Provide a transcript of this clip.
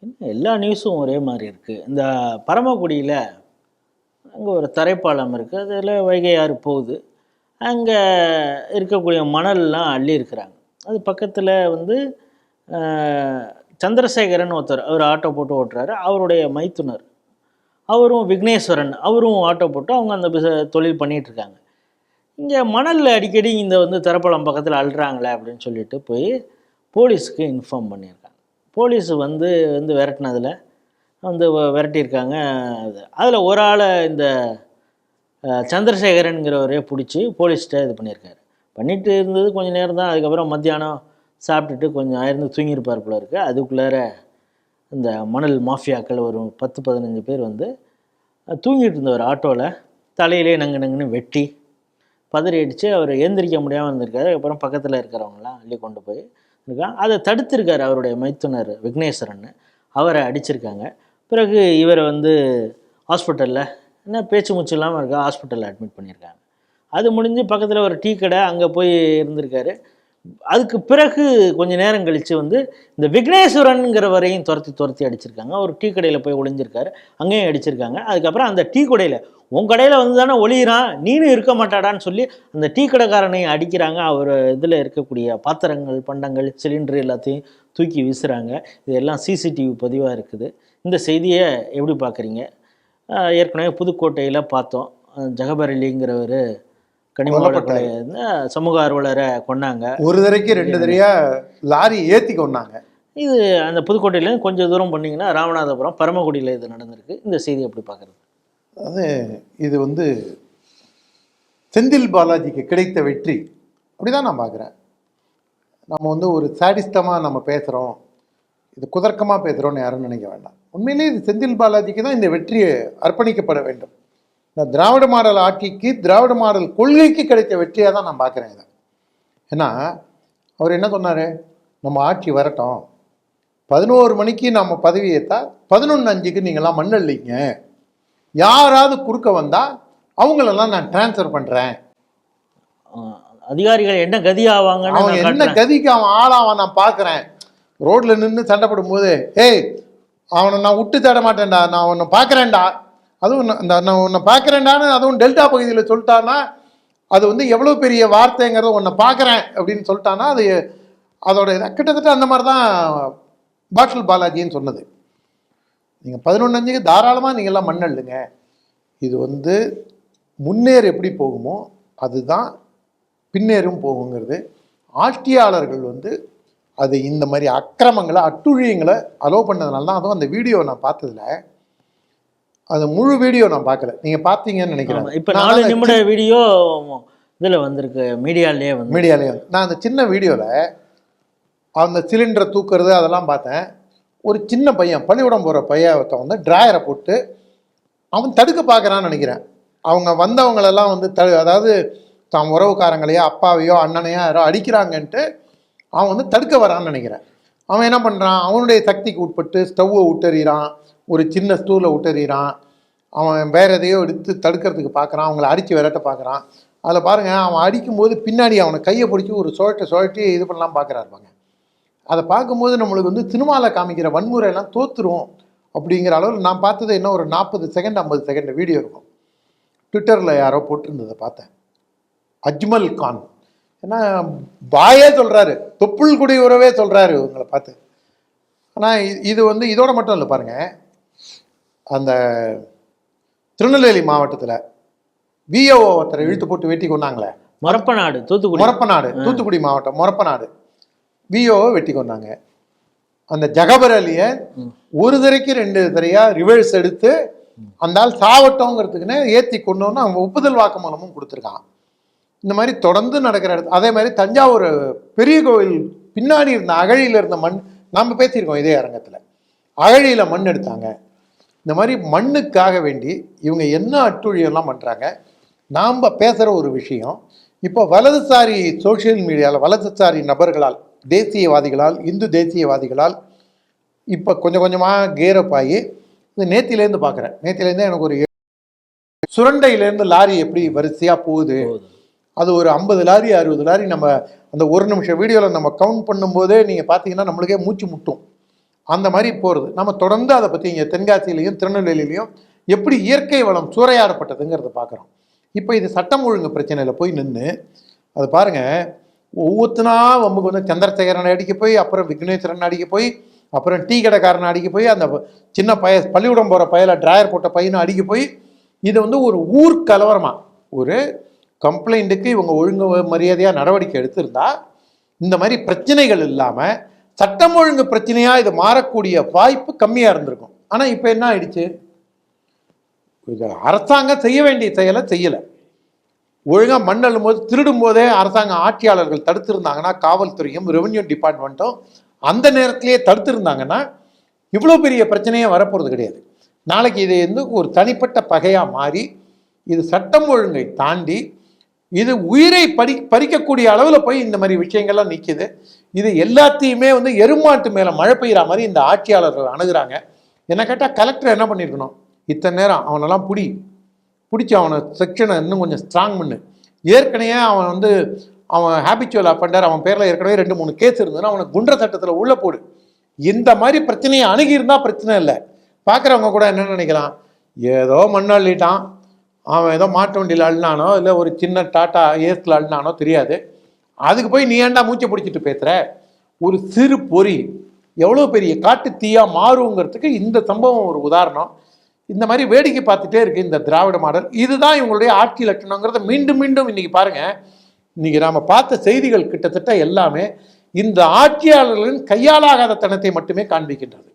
என்ன எல்லா நியூஸும் ஒரே மாதிரி இருக்குது இந்த பரமக்குடியில் அங்கே ஒரு தரைப்பாலம் இருக்குது அதில் வைகை ஆறு போகுது. அங்கே இருக்கக்கூடிய மணல்லாம் அள்ளி இருக்கிறாங்க. அது பக்கத்தில் வந்து சந்திரசேகரன் ஒருத்தர் அவர் ஆட்டோ போட்டு ஓட்டுறாரு. அவருடைய மைத்துனர். அவரும் விக்னேஸ்வரன். அவரும் ஆட்டோ போட்டு அவங்க அந்த பிச- தொழில் பண்ணிகிட்ருக்காங்க இருக்காங்க. இங்கே மணலில் அடிக்கடி இந்த வந்து தரப்பழம் பக்கத்தில் அள்ளுறாங்களே அப்படின்னு சொல்லிட்டு போய் போலீஸுக்கு இன்ஃபார்ம் பண்ணியிருக்காங்க. போலீஸ் வந்து வந்து விரட்டினதில் வந்து வ- விரட்டியிருக்காங்க. அது அதில் ஒரு ஆளை இந்த சந்திரசேகரனுங்கிறவரே பிடிச்சி போலீஸ்கிட்ட இது பண்ணியிருக்காரு. பண்ணிட்டு இருந்தது கொஞ்சம் நேரம் தான் அதுக்கப்புறம் மத்தியானம் சாப்பிட்டுட்டு கொஞ்சம் ஆயிருந்து தூங்கியிருப்பார் போல இருக்குது அதுக்குள்ளார இந்த மணல் மாஃபியாக்கள் ஒரு பத்து பதினஞ்சு பேர் வந்து தூங்கிட்டு இருந்தவர் ஆட்டோவில் தலையிலே நங்கு நங்குன்னு வெட்டி பதறி அடித்து அவர் எந்திரிக்க முடியாமல் இருந்திருக்காரு. அதுக்கப்புறம் பக்கத்தில் இருக்கிறவங்களாம் அள்ளி கொண்டு போய் அதை தடுத்திருக்காரு அவருடைய மைத்துனர் விக்னேஸ்வரன். அவரை அடிச்சிருக்காங்க. பிறகு இவரை வந்து ஹாஸ்பிட்டலில் என்ன பேச்சு மூச்சு இல்லாமல் இருக்கா ஹாஸ்பிட்டலில் அட்மிட் பண்ணியிருக்காங்க. அது முடிஞ்சு பக்கத்தில் ஒரு டீ கடை அங்கே போய் இருந்திருக்காரு. அதுக்கு பிறகு கொஞ்ச நேரம் கழித்து வந்து இந்த விக்னேஸ்வரனுங்கிறவரையும் துரத்தி துரத்தி அடிச்சிருக்காங்க. ஒரு டீ கடையில் போய் ஒளிஞ்சிருக்காரு. அங்கேயும் அடிச்சிருக்காங்க. அதுக்கப்புறம் அந்த டீ கடையில் உன் கடையில் வந்து தானே ஒளியிறான்? நீனும் இருக்க மாட்டாடான்னு சொல்லி அந்த டீ கடைக்காரனையும் அடிக்கிறாங்க. அவர் இதில் இருக்கக்கூடிய பாத்திரங்கள் பண்டங்கள் சிலிண்டர் எல்லாத்தையும் தூக்கி வீசுகிறாங்க இதெல்லாம் சிசிடிவி பதிவாக இருக்குது. இந்த செய்தியை எப்படி பார்க்குறீங்க? ஏற்கனவே புதுக்கோட்டையில் பார்த்தோம். ஜகபரலிங்கிறவர் கனிம கொல்லப்பட்டாரு. வளக்கொலை வந்து சமூக ஆர்வலரை கொன்னாங்க. ஒரு தடவைக்கு ரெண்டு தடவையா லாரி ஏத்தி கொண்டாங்க இது அந்த புதுக்கோட்டையிலேருந்து கொஞ்சம் தூரம் பண்ணிங்கன்னா ராமநாதபுரம் பரமக்குடியில் இது நடந்திருக்கு. இந்த செய்தி எப்படி பார்க்குறது? அது இது வந்து செந்தில் பாலாஜிக்கு கிடைத்த வெற்றி. அப்படிதான் நான் பார்க்குறேன். நம்ம வந்து ஒரு சாடிஸ்டமாக நம்ம பேசுகிறோம் இது குதர்க்கமாக பேசுகிறோன்னு யாரும் நினைக்க வேண்டாம். உண்மையிலேயே இது செந்தில் பாலாஜிக்கு தான் இந்த வெற்றியை அர்ப்பணிக்கப்பட வேண்டும். இந்த திராவிட மாடல் ஆட்சிக்கு திராவிட மாடல் கொள்கைக்கு கிடைத்த வெற்றியாக தான் நான் பார்க்குறேன் இதை. ஏன்னா அவர் என்ன சொன்னார்? நம்ம ஆட்சி வரட்டும். பதினோரு மணிக்கு நம்ம பதவி ஏற்றா பதினொன்று அஞ்சுக்கு நீங்கள்லாம் மண்ணல்லிங்க யாராவது குறுக்க வந்தால் அவங்களெல்லாம் நான் ட்ரான்ஸ்ஃபர் பண்ணுறேன் அதிகாரிகள் என்ன கதி ஆவாங்கன்னு அவன் என்ன. கதிக்கு அவன் ஆளாவான் நான் பார்க்குறேன். ரோட்டில் நின்று சண்டை போடும்போது ஏய் அவனை நான் விட்டு தேட மாட்டேன்டா நான் உன்னை பார்க்குறேன்டா. அதுவும் இந்த நான் உன்னை பார்க்குறேன்டான்னு அதுவும் டெல்டா பகுதியில் சொல்லிட்டான்னா அது வந்து எவ்வளோ பெரிய வார்த்தைங்கிறத உன்னை பார்க்குறேன் அப்படின்னு சொல்லிட்டான்னா அது அதோட கிட்டத்தட்ட அந்த மாதிரி தான் பாட்டில் பாலாஜின்னு சொன்னது. நீங்கள் பதினொன்றஞ்சுக்கு தாராளமாக நீங்கள்லாம் மண்ணல்லுங்க இது வந்து முன்னேறு எப்படி போகுமோ அதுதான் பின்னேறும் போகுங்கிறது. ஆட்சியாளர்கள் வந்து அது இந்த மாதிரி அக்கிரமங்களை அட்டுழியங்களை அலோவ் பண்ணதுனால தான் அதுவும் அந்த வீடியோ நான் பார்த்ததுல அது முழு வீடியோ நான் பார்க்கல. நீங்கள் பார்த்தீங்கன்னு நினைக்கிறேன். இப்ப நாலு நிமிட வீடியோ இதுல வந்திருக்கு மீடியாலயே வந்து. மீடியாலே நான் அந்த சின்ன வீடியோவில் அந்த சிலிண்டரை தூக்குறது அதெல்லாம் பார்த்தேன். ஒரு சின்ன பையன் பள்ளிக்கூடம் போகிற பையன் ஒருத்தன் வந்து டிராயரை போட்டு அவன் தடுக்க பார்க்குறான்னு நினைக்கிறேன். அவங்க வந்தவங்களெல்லாம் வந்து தடு அதாவது தான் உறவுக்காரங்களையோ அப்பாவையோ அண்ணனையோ யாரோ அடிக்கிறாங்கன்ட்டு அவன் வந்து தடுக்க வரான்னு நினைக்கிறேன். அவன் என்ன பண்ணுறான் அவனுடைய சக்திக்கு உட்பட்டு ஸ்டவ்வை விட்டறிகிறான் ஒரு சின்ன ஸ்டூவில் விட்டறான் அவன் வேற எதையோ எடுத்து தடுக்கிறதுக்கு பார்க்குறான் அவங்கள அடித்து விரட்ட பார்க்குறான் அதில் பாருங்கள் அவன் அடிக்கும்போது பின்னாடி அவனை கையை பிடிச்சி ஒரு சுழட்ட சுழட்டி இது பண்ணலாம் பார்க்குறாருப்பாங்க அதை பார்க்கும்போது நம்மளுக்கு வந்து சினிமாவில் காமிக்கிற வன்முறையெல்லாம் தோத்துரும் அப்படிங்கிற அளவில் நான் பார்த்தது என்ன ஒரு நாற்பது செகண்ட் ஐம்பது செகண்ட் வீடியோ இருக்கும். ட்விட்டரில் யாரோ போட்டிருந்ததை பார்த்தேன். அஜ்மல் கான். ஏன்னா பாயே சொல்கிறாரு தொப்புள் குடி உறவே சொல்கிறாரு இவங்களை பார்த்து. ஆனால் இது வந்து இதோட மட்டும் இல்லை பாருங்கள் அந்த திருநெல்வேலி மாவட்டத்தில் விஓ ஒருத்தரை இழுத்து போட்டு வெட்டி கொண்டாங்களே மொரப்பநாடு தூத்துக்குடி. மொரப்பநாடு தூத்துக்குடி மாவட்டம் மொரப்பநாடு. விஓவை வெட்டி கொண்டாங்க அந்த ஜகபர் அலியை ஒரு தரைக்கு ரெண்டு தரையா ரிவர்ஸ் எடுத்து அந்த ஆள் சாவட்டோங்கிறதுக்குன்னு ஏற்றி கொண்டோன்னு அவங்க ஒப்புதல் வாக்குமூலமும் கொடுத்துருக்கான். இந்த மாதிரி தொடர்ந்து நடக்கிற இடத்து அதே மாதிரி தஞ்சாவூர் பெரிய கோவில் பின்னாடி இருந்த அகழியில் இருந்த மண் நாம் பேசியிருக்கோம் இதே அரங்கத்தில். அகழியில் மண் எடுத்தாங்க. இந்த மாதிரி மண்ணுக்காக வேண்டி இவங்க என்ன அட்டுழியெல்லாம் பண்ணுறாங்க நாம் பேசுகிற ஒரு விஷயம் இப்போ வலதுசாரி சோஷியல் மீடியாவில் வலதுசாரி நபர்களால் தேசியவாதிகளால் இந்து தேசியவாதிகளால் இப்போ கொஞ்சம் கொஞ்சமாக கேரப் ஆகி இது நேத்திலேருந்து பார்க்குறேன் நேத்திலேருந்து எனக்கு ஒரு சுரண்டையிலேருந்து லாரி எப்படி வரிசையாக போகுது. அது ஒரு ஐம்பது லாரி அறுபது லாரி நம்ம அந்த ஒரு நிமிஷம் வீடியோவில் நம்ம கவுண்ட் பண்ணும்போதே நீங்கள் பார்த்தீங்கன்னா நம்மளுக்கே மூச்சு முட்டும். அந்த மாதிரி போகிறது நம்ம தொடர்ந்து அதை பற்றி இங்கே தென்காசியிலையும் திருநெல்வேலியிலையும் எப்படி இயற்கை வளம் சூறையாடப்பட்டதுங்கிறத பார்க்குறோம். இப்போ இது சட்டம் ஒழுங்கு பிரச்சனையில் போய் நின்று அது பாருங்க ஒவ்வொருத்தனா வம்புக்கு வந்து சந்திரசேகரன் அடிக்க போய் அப்புறம் விக்னேஸ்வரன் அடிக்க போய் அப்புறம் டீ கடைக்காரன் அடிக்க போய் அந்த சின்ன பய பள்ளிக்கூடம் போகிற பயலை டிராயர் போட்ட பையனை அடிக்க போய் இது வந்து ஒரு ஊர் கலவரமாக ஒரு கம்ப்ளைண்ட்டுக்கு இவங்க ஒழுங்கு மரியாதையாக நடவடிக்கை எடுத்திருந்தா இந்த மாதிரி பிரச்சனைகள் இல்லாமல் சட்டம் ஒழுங்கு பிரச்சனையாக இது மாறக்கூடிய வாய்ப்பு கம்மியாக இருந்திருக்கும். ஆனால் இப்போ என்ன ஆயிடுச்சு? இது அரசாங்கம் செய்ய வேண்டிய செயலை செய்யலை. ஒழுங்காக மண் போது திருடும் போதே அரசாங்க ஆட்சியாளர்கள் தடுத்திருந்தாங்கன்னா காவல்துறையும் ரெவென்யூ டிபார்ட்மெண்ட்டும் அந்த நேரத்திலேயே தடுத்திருந்தாங்கன்னா இவ்வளோ பெரிய பிரச்சனையே வரப்போகிறது கிடையாது. நாளைக்கு இது வந்து ஒரு தனிப்பட்ட பகையாக மாறி இது சட்டம் ஒழுங்கை தாண்டி இது உயிரை பறி பறிக்கக்கூடிய அளவில் போய் இந்த மாதிரி விஷயங்கள்லாம் நிற்கிது இது எல்லாத்தையுமே வந்து எருமாட்டு மேலே மழை பெய்கிற மாதிரி இந்த ஆட்சியாளர்கள் அணுகிறாங்க. என்ன கேட்டால் கலெக்டர் என்ன பண்ணியிருக்கணும் இத்தனை நேரம் அவனெல்லாம் பிடி. பிடிச்சி அவனை செக்ஷனை இன்னும் கொஞ்சம் ஸ்ட்ராங் பண்ணு. ஏற்கனவே அவன் வந்து அவன் ஹேபிச்சுவல் அஃபண்டர் அவன் பேரில் ஏற்கனவே ரெண்டு மூணு கேஸ் இருந்ததுன்னா அவனை குன்ற சட்டத்தில் உள்ளே போடு. இந்த மாதிரி பிரச்சனையை அணுகியிருந்தா பிரச்சனை இல்லை. பார்க்குறவங்க கூட என்ன நினைக்கலாம்? ஏதோ மண்ணள்ளிட்டான். அவன் ஏதோ மாட்டு வண்டியில் அள்ளினானோ இல்லை ஒரு சின்ன டாட்டா ஏஸில் அள்ளினானோ தெரியாது. அதுக்கு போய் நீ ஏன்டா மூச்சை பிடிச்சிட்டு பேசுகிற ஒரு சிறு பொறி. எவ்வளோ பெரிய காட்டு தீயாக மாறுங்கிறதுக்கு இந்த சம்பவம் ஒரு உதாரணம். இந்த மாதிரி வேடிக்கை பார்த்துட்டே இருக்குது இந்த திராவிட மாடல். இதுதான் இவங்களுடைய ஆட்சி லட்சணங்கிறத மீண்டும் மீண்டும் இன்றைக்கி பாருங்கள் இன்றைக்கி நாம் பார்த்த செய்திகள் கிட்டத்தட்ட எல்லாமே இந்த ஆட்சியாளர்களின் கையாலாகாத தனத்தை மட்டுமே காண்பிக்கின்றது.